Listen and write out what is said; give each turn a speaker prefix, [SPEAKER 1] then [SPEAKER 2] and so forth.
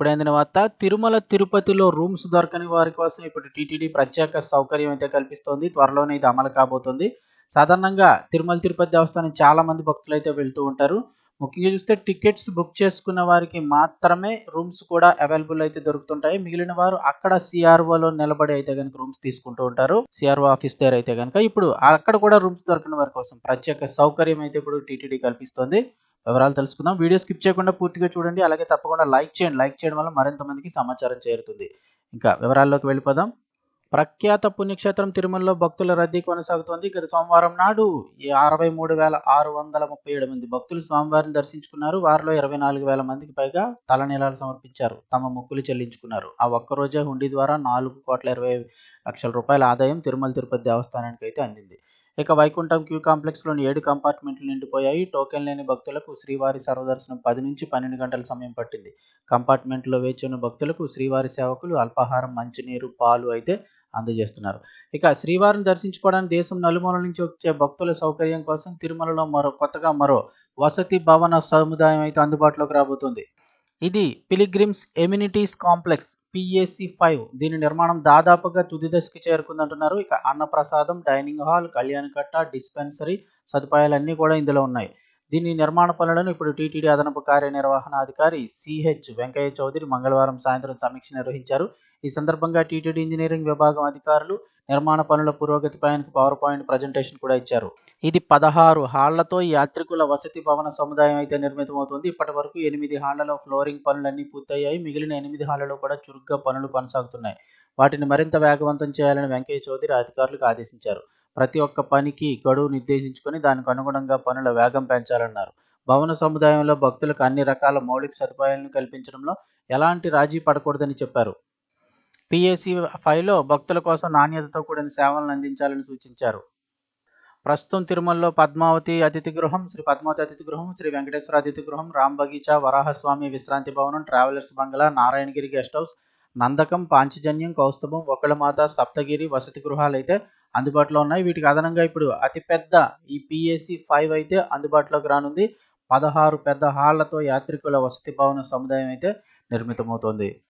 [SPEAKER 1] ఇప్పుడైన అందిన వార్త. తిరుమల తిరుపతిలో రూమ్స్ దొరకని వారి కోసం ఇప్పుడు టీటీడీ ప్రత్యేక సౌకర్యం అయితే కల్పిస్తోంది. త్వరలోనే ఇది అమలు కాబోతుంది. సాధారణంగా తిరుమల తిరుపతి దేవస్థానం చాలా మంది భక్తులు అయితే వెళ్తూ ఉంటారు. ముఖ్యంగా చూస్తే టికెట్స్ బుక్ చేసుకున్న వారికి మాత్రమే రూమ్స్ కూడా అవైలబుల్ అయితే దొరుకుతుంటాయి. మిగిలిన వారు అక్కడ సిఆర్ఓలో నిలబడి అయితే కనుక రూమ్స్ తీసుకుంటూ ఉంటారు. సిఆర్ఓ ఆఫీస్ దగ్గర అయితే కనుక ఇప్పుడు అక్కడ కూడా రూమ్స్ దొరకని వారి కోసం ప్రత్యేక సౌకర్యం అయితే ఇప్పుడు టీటీడీ కల్పిస్తోంది. వివరాలు తెలుసుకుందాం. వీడియో స్కిప్ చేయకుండా పూర్తిగా చూడండి. అలాగే తప్పకుండా లైక్ చేయండి. లైక్ చేయడం వల్ల మరింత మందికి సమాచారం చేరుతుంది. ఇంకా వివరాల్లోకి వెళ్ళిపోదాం. ప్రఖ్యాత పుణ్యక్షేత్రం తిరుమలలో భక్తుల రద్దీ కొనసాగుతోంది. గత సోమవారం నాడు అరవై మూడు వేల ఆరు వందల ముప్పై ఏడు మంది భక్తులు స్వామివారిని దర్శించుకున్నారు. వారిలో ఇరవై నాలుగు వేల మందికి పైగా తలనీలాలు సమర్పించారు. తమ మొక్కులు చెల్లించుకున్నారు. ఆ ఒక్కరోజే హుండీ ద్వారా నాలుగు కోట్ల ఇరవై లక్షల రూపాయల ఆదాయం తిరుమల తిరుపతి దేవస్థానానికి అయితే అందింది. ఇక వైకుంఠం క్యూ కాంప్లెక్స్లోని ఏడు కంపార్ట్మెంట్లు నిండిపోయాయి. టోకెన్ లేని భక్తులకు శ్రీవారి సర్వదర్శనం పది నుంచి పన్నెండు గంటల సమయం పట్టింది. కంపార్ట్మెంట్లో వేచి ఉన్న భక్తులకు శ్రీవారి సేవకులు అల్పాహారం మంచినీరు పాలు అయితే అందజేస్తున్నారు. ఇక శ్రీవారిని దర్శించుకోవడానికి దేశం నలుమూల నుంచి వచ్చే భక్తుల సౌకర్యం కోసం తిరుమలలో మరో కొత్తగా మరో వసతి భవన సముదాయం అయితే అందుబాటులోకి రాబోతుంది. ఇది pilgrims amenities complex PAC five. దీని నిర్మాణం దాదాపుగా తుది దశకి చేరుకుందంటున్నారు. ఇక అన్నప్రసాదం డైనింగ్ హాల్ కళ్యాణకట్ట డిస్పెన్సరీ సదుపాయాలన్నీ కూడా ఇందులో ఉన్నాయి. దీని నిర్మాణ పనులను ఇప్పుడు టీటీడీ అదనపు కార్యనిర్వహణాధికారి సిహెచ్ వెంకయ్య చౌదరి మంగళవారం సాయంత్రం సమీక్ష నిర్వహించారు. ఈ సందర్భంగా టీటీడీ ఇంజనీరింగ్ విభాగం అధికారులు నిర్మాణ పనుల పురోగతిపై పైన పవర్ పాయింట్ ప్రజెంటేషన్ కూడా ఇచ్చారు. ఇది పదహారు హాళ్ళతో యాత్రికుల వసతి భవన సముదాయం అయితే నిర్మితమవుతుంది. ఇప్పటి వరకు ఎనిమిది హాళ్ళలో ఫ్లోరింగ్ పనులన్నీ పూర్తయ్యాయి. మిగిలిన ఎనిమిది హాళ్ళలో కూడా చురుగ్గా పనులు కొనసాగుతున్నాయి. వాటిని మరింత వేగవంతం చేయాలని వెంకయ్య చౌదరి అధికారులకు ఆదేశించారు. ప్రతి ఒక్క పనికి గడువు నిర్దేశించుకొని దానికి అనుగుణంగా పనుల వేగం పెంచాలన్నారు. భవన సముదాయంలో భక్తులకు అన్ని రకాల మౌలిక సదుపాయాలను కల్పించడంలో ఎలాంటి రాజీ పడకూడదని చెప్పారు. పిఏసి ఫైవ్లో భక్తుల కోసం నాణ్యతతో కూడిన సేవలను అందించాలని సూచించారు. ప్రస్తుతం తిరుమలలో పద్మావతి అతిథి గృహం శ్రీ పద్మావతి అతిథి గృహం శ్రీ వెంకటేశ్వర అతిథి గృహం రామ్ బగీచా వరాహస్వామి విశ్రాంతి భవనం travellers bungalow Narayanagiri guest house Nandakam Panchajanyam Kausthubham ఒక్కలమాత Saptagiri వసతి గృహాలు అయితే అందుబాటులో ఉన్నాయి. వీటికి అదనంగా ఇప్పుడు అతిపెద్ద ఈ పిఎస్సి ఫైవ్ అయితే అందుబాటులోకి రానుంది. పదహారు పెద్ద హాళ్ళతో యాత్రికుల వసతి భవన సముదాయం అయితే నిర్మితమవుతోంది.